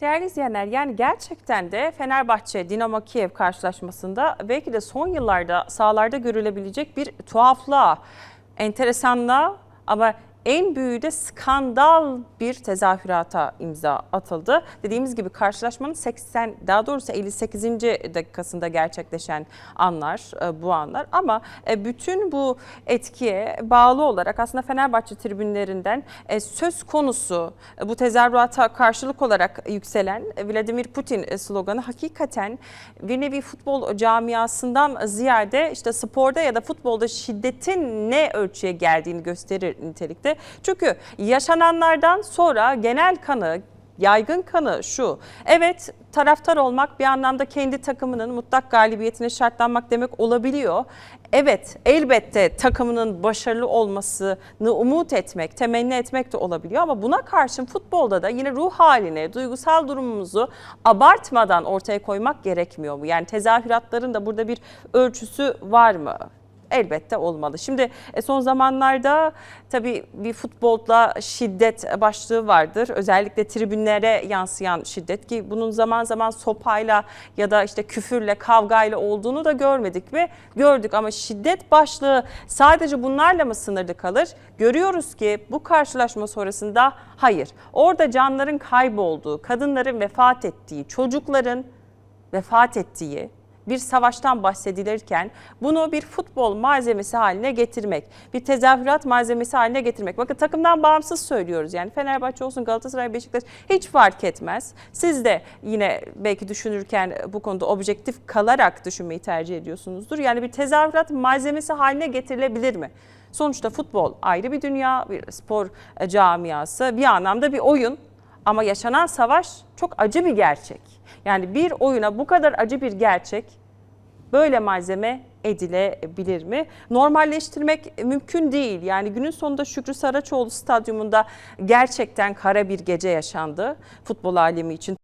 Değerli izleyenler yani gerçekten de Fenerbahçe Dinamo Kiev karşılaşmasında belki de son yıllarda sahalarda görülebilecek bir tuhaflığa, enteresanlığa ama en büyüğü de skandal bir tezahürata imza atıldı. Dediğimiz gibi karşılaşmanın 80 daha doğrusu 58. dakikasında gerçekleşen anlar e, bu anlar ama e, bütün bu etkiye bağlı olarak aslında Fenerbahçe tribünlerinden e, söz konusu bu tezahürata karşılık olarak yükselen Vladimir Putin sloganı hakikaten bir nevi futbol camiasından ziyade işte sporda ya da futbolda şiddetin ne ölçüye geldiğini gösterir nitelikte. Çünkü yaşananlardan sonra genel kanı yaygın kanı şu. Evet taraftar olmak bir anlamda kendi takımının mutlak galibiyetine şartlanmak demek olabiliyor. Evet elbette takımının başarılı olmasını umut etmek, temenni etmek de olabiliyor ama buna karşın futbolda da yine ruh haline, duygusal durumumuzu abartmadan ortaya koymak gerekmiyor mu? Yani tezahüratların da burada bir ölçüsü var mı? Elbette olmalı. Şimdi e, son zamanlarda tabii bir futbolda şiddet başlığı vardır. Özellikle tribünlere yansıyan şiddet ki bunun zaman zaman sopayla ya da işte küfürle, kavgayla olduğunu da görmedik ve gördük ama şiddet başlığı sadece bunlarla mı sınırlı kalır? Görüyoruz ki bu karşılaşma sonrasında hayır. Orada canların kaybolduğu, kadınların vefat ettiği, çocukların vefat ettiği bir savaştan bahsedilirken bunu bir futbol malzemesi haline getirmek, bir tezahürat malzemesi haline getirmek. Bakın takımdan bağımsız söylüyoruz yani Fenerbahçe olsun Galatasaray, Beşiktaş hiç fark etmez. Siz de yine belki düşünürken bu konuda objektif kalarak düşünmeyi tercih ediyorsunuzdur. Yani bir tezahürat malzemesi haline getirilebilir mi? Sonuçta futbol ayrı bir dünya, bir spor camiası, bir anlamda bir oyun. Ama yaşanan savaş çok acı bir gerçek. Yani bir oyuna bu kadar acı bir gerçek böyle malzeme edilebilir mi? Normalleştirmek mümkün değil. Yani günün sonunda Şükrü Saraçoğlu stadyumunda gerçekten kara bir gece yaşandı futbol alemi için.